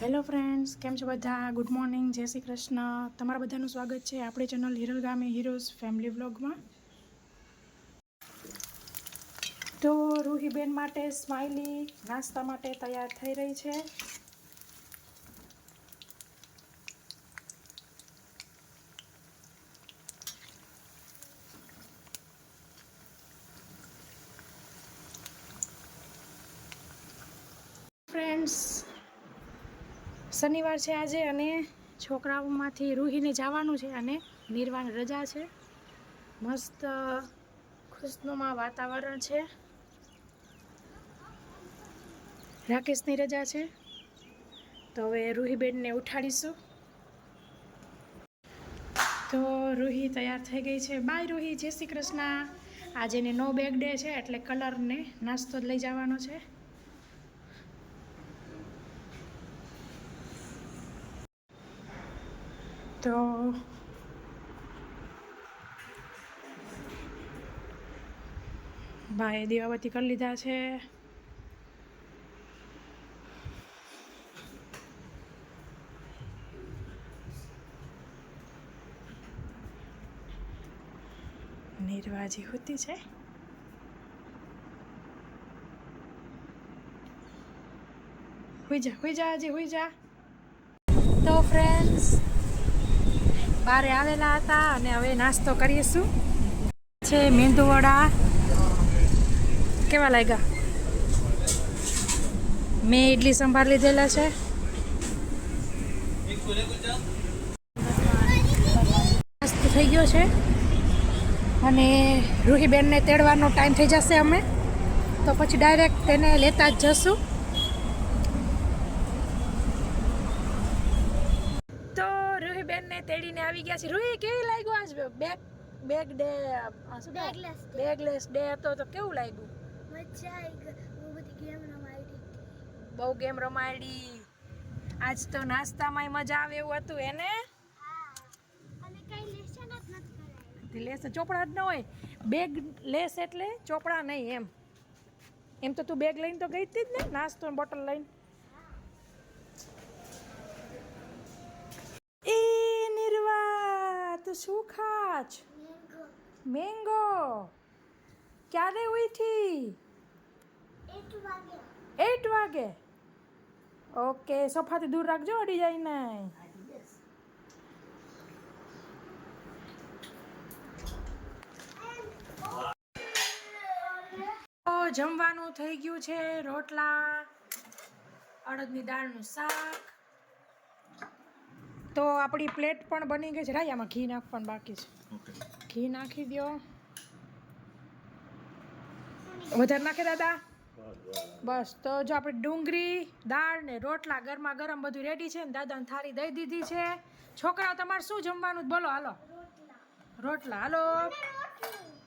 Hello friends કેમ છો બધા? ગુડ મોર્નિંગ જય શ્રી કૃષ્ણ. તમારા બધાનું સ્વાગત છે આપણી ચેનલ હિરલ ગામે હીરોઝ ફેમિલી વ્લોગમાં તો રૂહીબેન માટે સ્માઇલી નાસ્તા માટે તૈયાર થઈ રહી છે. ફ્રેન્ડ્સ શનિવાર છે આજે અને છોકરાઓમાંથી રૂહીને જવાનું છે અને નિર્વાણ રજા છે. મસ્ત, ખુશનુમા વાતાવરણ છે. રાકેશની રજા છે. તો હવે રૂહીબેનને ઉઠાડીશું. તો રૂહી તૈયાર થઈ ગઈ છે. બાય રૂહી, જય શ્રી કૃષ્ણ. આજે એને નો બેગ ડે છે એટલે કલરને નાસ્તો લઈ જવાનો છે. તો ભાઈ દીવાબત્તી કરી લીધા છે નિર્વાજી હોતી છે હુઈ જા હુઈ જા હજી હુઈ જા તો ફ્રેન્ડ્સ બારે આવેલા હતા અને હવે નાસ્તો કરીશું છે મેંદુવડા કેવા લાગ્યા? મેં ઇડલી સંભાર લીધેલા છે. નાસ્તો થઈ ગયો છે. અને રૂહીબેનને તેડવાનો ટાઈમ થઈ જશે અમે. તો પછી ડાયરેક્ટ તેને લેતા જ જશું તો રૂહીબેનને તેડીને આવી ગયા છે. રૂહી કેવી લાગ્યું આજ બેગ બેગ ડે શું day. Bagless day. હતો તો કેવું લાગ્યું? મજા આવી ગઈ. બહુ બધી ગેમ રમાડી બહુ ગેમ રમાડી. આજ તો નાસ્તામાંય મજા આવે એવું હતું એને? લેસ ચોપડા જ ન હોય. બેગ લેસ એટલે ચોપડા નહીં એમ. એમ તો તું બેગ લઈને તો ગઈ હતી જ ને? નાસ્તો બોટલ લઈને એ નિર્વા તું શું ખાચ મેંગો. મેંગો. ક્યારે ઉઠી એટ વાગે. ઓકે સોફાથી દૂર રાખજો અડી જાય નહીં જમવાનું થઈ ગયું છે રોટલા અડદની દાળનું શાક તો આપણી પ્લેટ પણ બની ગઈ છે. રાઈ આમાં ઘી નાખવાનું બાકી છે. ઘી નાખી દો વધારે નાખે દાદા? બસ તો જો આપણે ડુંગળી દાળ ને રોટલા ગરમા ગરમ બધું રેડી છે ને દાદાને થાળી દઈ દીધી છે. છોકરાઓ તમારે શું જમવાનું? બોલો હાલો. રોટલા હાલો.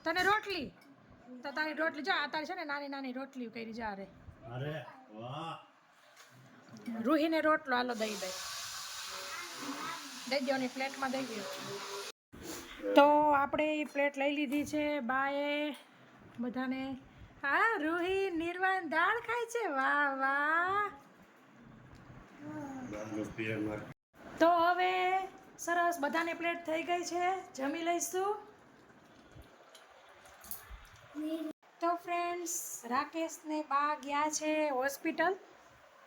તને રોટલી? તો તારી રોટલી જો આ તારી છે ને નાની નાની રોટલી કરી જા રે. રૂહીને રોટલો હાલો દઈ દઈ. દઈ પ્લેટમાં દઈ તો આપણે એ પ્લેટ લઈ લીધી છે બાએ. બધાને, હા, રૂહી, નિર્વાણ દાળ ખાય છે? વાહ વાહ. તો હવે સરસ બધાને પ્લેટ થઈ ગઈ છે. જમી લઈશું. તો ફ્રેન્ડ્સ, રાકેશને બા ગયા છે હોસ્પિટલ.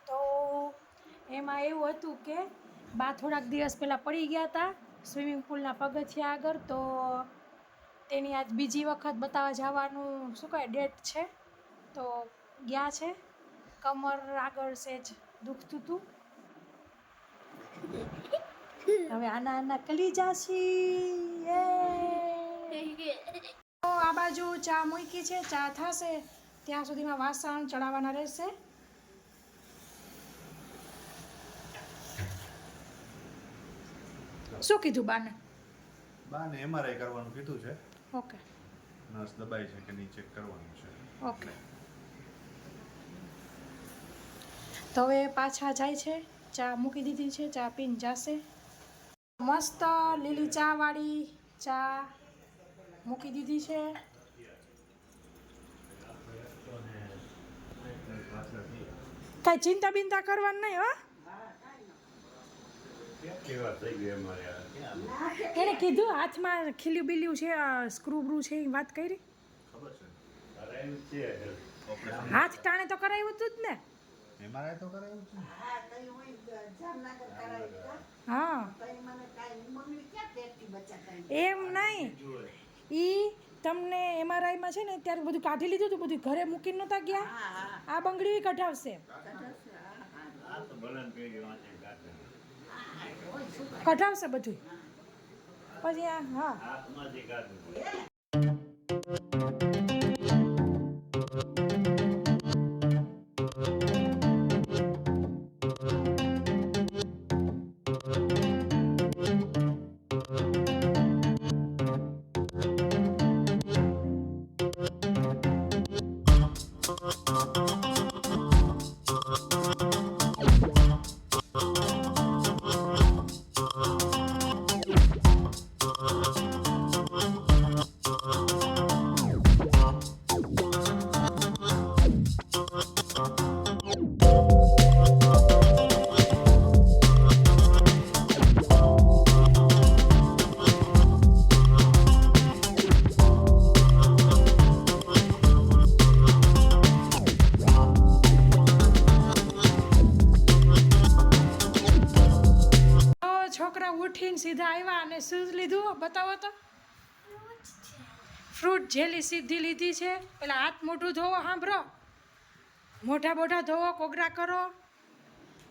તો એમાં એવું હતું કે બા થોડાક દિવસ પહેલાં પડી ગયા હતા સ્વિમિંગ પુલના પગથિયા આગળ, તો તેની આજ બીજી વખત બતાવવા જવાનું શું કહે ડેટ છે, તો ગયા છે. કમર આગળ સેજ દુખતું હતું હવે આના આના કલી જાશી તો આ બાજુ ચા મૂકી છે, ચા થશે. ત્યાં સુધીમાં વાસણ ચડાવવાના રહેશે. શું કીધું બાને? બાને એમઆરઆઈ કરવાનું કીધું છે. ઓકે. નસ દબાઈ છે કે નહીં ચેક કરવાનું છે. ઓકે. તો હવે પાછા જાય છે ચા મૂકી દીધી છે ચા પીને જાશે. મસ્ત લીલી ચા વાળી ચા મૂકી દીધી છે. કાંઈ ચિંતા બિંતા કરવાની નહીં હો. એણે કીધું હાથમાં ખીલ્યું બીલ્યું છે સ્ક્રૂ બ્રુ છે એ વાત કરી? ખબર છે. કરાયું જ છે ઓપરેશન હાથ ટાણે તો કરાવ્યું હતું જ ને. એમઆરઆઈ તો કરાયું છે? હા તઈ હોય જામનગર કરાવી હા. તઈ મને કાંઈ મમ્મી ક્યાં પેટથી બચ્ચા એમ નહીં. ઈ તમને એમઆરઆઈમાં છે ને ત્યારે બધું કાઢી લીધું હતું બધું ઘરે મૂકીને નહોતા ગયા? હા હા. આ બંગડી કઢાવશે. હા હા. તો ભલન પેઢી વાંચે? કઢાવશે બધું પછી આ હા હાથમાંથી કાઢવું ઉઠીને સીધા આવ્યા અને શૂઝ લીધું. બતાવો તો. ફ્રૂટ જેલી સીધી લીધી છે. પેલા હાથ મોઢું ધોવો સાંભળો મોઢા બોઢા ધોવો કોગરા કરો.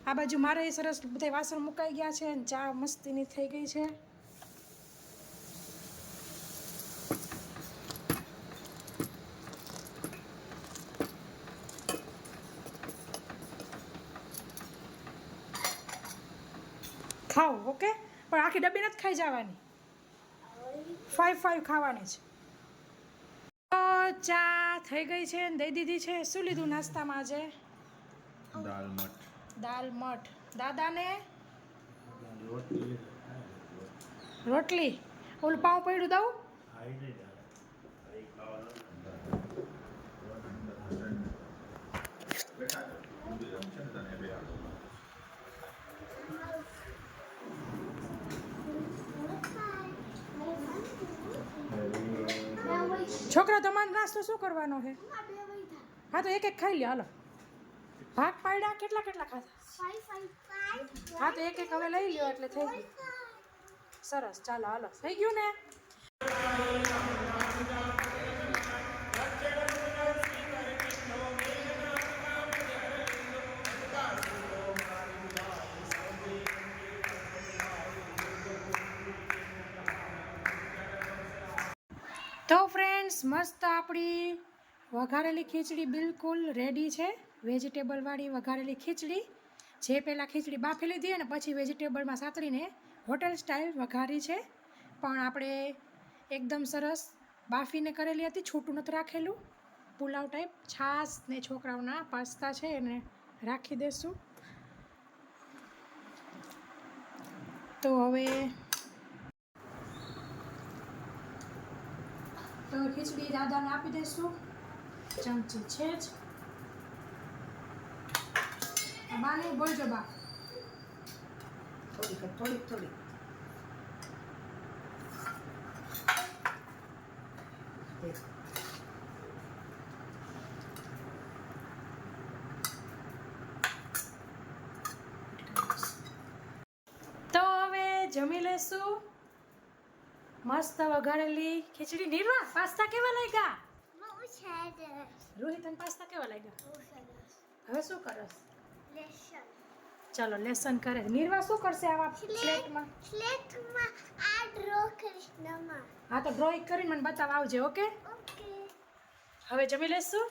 આ બાજુ મારે સરસ બધા વાસણ મુકાઈ ગયા છે અને ચા મસ્તીની થઈ ગઈ છે. ખાઓ ઓકે? પણ આખી ડબ્બી નથી ખાઈ જવાની. ફાઈવ ફાઈવ ખાવાની છે. ચા થઈ ગઈ છે ને દઈ દીધી છે. શું લીધું નાસ્તામાં આજે? દાલ મઠ. દાલ મઠ. દાદાને? રોટલી. ઓલું પાઉં પડ્યું દઉં બેઠા ઊંધી રમ છે ને તને બે હાલો છોકરા તમારો નાસ્તો શું કરવાનો છે? હા, તો એક એક ખાઈ લ્યો હાલો. ભાગ પાડ્યા, કેટલા કેટલા ખાધા? હા, તો એક એક હવે લઈ લ્યો, એટલે થઈ ગયું. સરસ, ચાલો, હાલો. થઈ ગયું ને? મસ્ત આપણી વઘારેલી ખીચડી બિલકુલ રેડી છે. વેજીટેબલવાળી વઘારેલી ખીચડી. જે પહેલાં ખીચડી બાફી લીધી અને પછી વેજીટેબલમાં સાતળીને હોટેલ સ્ટાઇલ વઘારી છે. પણ આપણે એકદમ સરસ બાફીને કરેલી હતી, છૂટું નથી રાખેલું. પુલાવ ટાઈપ છાશ ને છોકરાઓના પાસ્તા છે, એને રાખી દેશું. તો હવે તો ખીચડી દાદાને આપી દઈશું. ચમચી છે જ. બાને બોલજો બા. થોડીક થોડીક થોડીક. તો હવે જમી લેશું. મસ્ત વઘારેલી ખીચડી. નિર્વા પાસ્તા કેવા લાગ્યા? રોહિત પાસ્તા કેવા લાગ્યા? હવે શું કરસ ચાલો લેસન કરે. નિર્વા શું કરશે આવા પ્લેટમાં? સ્લેટમાં આ ડ્રો કરીશ હા તો ડ્રોઈંગ કરીને મને બતાવ આવજે ઓકે? ઓકે. હવે જમી લેશું?